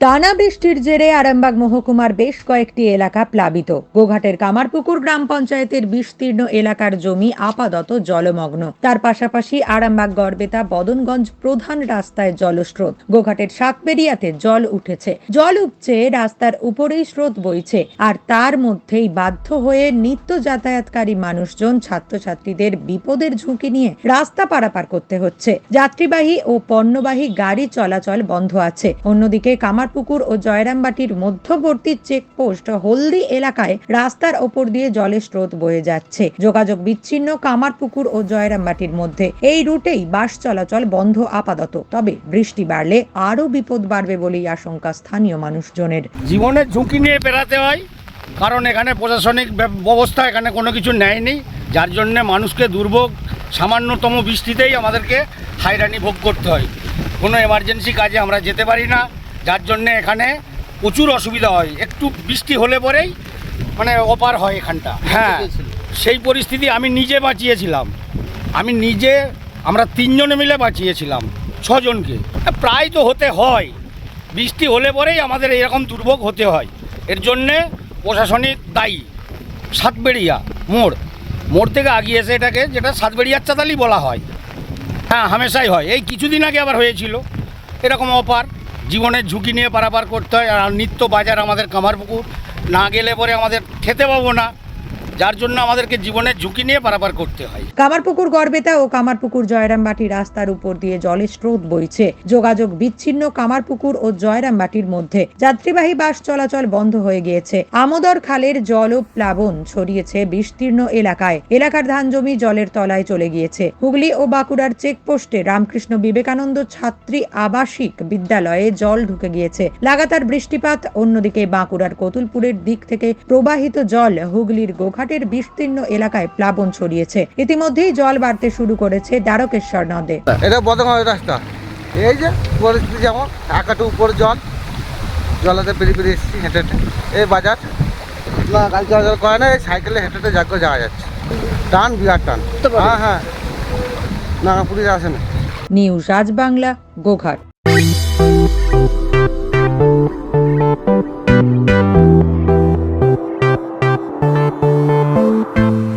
টানা বৃষ্টির জেরে আরামবাগ মহকুমার বেশ কয়েকটি এলাকা প্লাবিত। গোঘাটের কামারপুকুর গ্রাম পঞ্চায়েতের বিস্তীর্ণ এলাকার জমি আপাতত জলমগ্ন। তার পাশাপাশি আরামবাগ গড়বেতা বদনগঞ্জ প্রধান রাস্তায় জলস্রোত। গোঘাটের সাতবেরিয়াতে জল উঠেছে। জল উপচে রাস্তার উপরেই স্রোত বইছে। আর তার মধ্যেই বাধ্য হয়ে নিত্য যাতায়াতকারী মানুষজন, ছাত্রছাত্রীদের বিপদের ঝুঁকি নিয়ে রাস্তা পারাপার করতে হচ্ছে। যাত্রীবাহী ও পণ্যবাহী গাড়ি চলাচল বন্ধ আছে। অন্যদিকে কামারপুকুর ও জয়রামবাটির মধ্যবর্তী চেকপোস্ট হলদি এলাকায় রাস্তার ওপর দিয়ে জলের স্রোত বয়ে যাচ্ছে। যোগাযোগ বিচ্ছিন্ন কামারপুকুর ও জয়রামবাটির মধ্যে। এই রুটেই বাস চলাচল বন্ধ আপাতত। তবে বৃষ্টি বাড়লে আরও বিপদ বাড়বে বলেই আশঙ্কা স্থানীয় মানুষজনের। জীবনের ঝুঁকি নিয়ে পেরাতে হয়, কারণ এখানে প্রশাসনিক ব্যবস্থা এখানে কোনো কিছু নেয়নি। যার জন্য মানুষকে দুর্ভোগ, সামান্যতম বৃষ্টিতেই আমাদেরকে হাইরানি ভোগ করতে হয়। কোনো এমার্জেন্সি কাজে আমরা যেতে পারি না। যার জন্য এখানে প্রচুর অসুবিধা হয়। একটু বৃষ্টি হলে পরেই মানে অপার হয় এখানটা। হ্যাঁ। সেই পরিস্থিতি আমি নিজে বাঁচিয়েছিলাম। আমি নিজে আমরা তিনজনে মিলে বাঁচিয়েছিলাম ছজনকে। প্রায় তো হতে হয়। বৃষ্টি হলে পরেই আমাদের এরকম দুর্ভোগ হতে হয়। এর জন্যে প্রশাসনিক দায়ী সাতবেড়িয়া মোড়। মোড় থেকে আগিয়ে এসে এটাকে যেটা সাতবেড়িয়ার চাতালি বলা হয়। হ্যাঁ হামেশাই হয়। এই কিছুদিন আগে আবার হয়েছিল। এরকম অপার জীবনের ঝুঁকি নিয়ে পারাপার করতে হয় আর নিত্য বাজার আমাদের কামারপুকুর। না গেলে পরে আমাদের খেতে পাবো না। যার জন্য আমাদেরকে জীবনের ঝুঁকি নিয়ে পারাপার করতে হয়। কামারপুকুর গড়বেতা ও কামারপুকুর জয়রামবাটি রাস্তার উপর দিয়ে জলের স্রোত বইছে। যোগাযোগ বিচ্ছিন্ন কামারপুকুর ও জয়রামবাটির মধ্যে। যাত্রীবাহী বাস চলাচল বন্ধ হয়ে গিয়েছে। আমোদর খালের জল প্লাবন ছড়িয়েছে বিস্তীর্ণ এলাকায়। এলাকার ধান জমি জলের তলায় চলে গিয়েছে। হুগলি ও বাঁকুড়ার চেকপোস্টে রামকৃষ্ণ বিবেকানন্দ ছাত্রী আবাসিক বিদ্যালয়ে জল ঢুকে গিয়েছে। লাগাতার বৃষ্টিপাত, অন্যদিকে বাঁকুড়ার কতুলপুরের দিক থেকে প্রবাহিত জল হুগলির গোঘাটের বিস্তীর্ণ এলাকায় প্লাবন ছড়িয়েছে। ইতিমধ্যেই জল বাড়তে শুরু করেছে দ্বারকেশ্বর নদে। এটা বদগাঁও রাস্তা। এই যে পরিস্থিতি যেমন একাটু উপরে জল জলাতে পেরিয়ে পেরিয়ে এসেছি হেঁটে হেঁটে। এই বাজার না গাড়ি চলাচল করে না এই সাইকেলে হেঁটে হেঁটে যা করে যাওয়া যাচ্ছে। টান বিরাট টান। হ্যাঁ হ্যাঁ। না না পুলিশ আসে না। নিউজ রাজ বাংলা গোঘাট।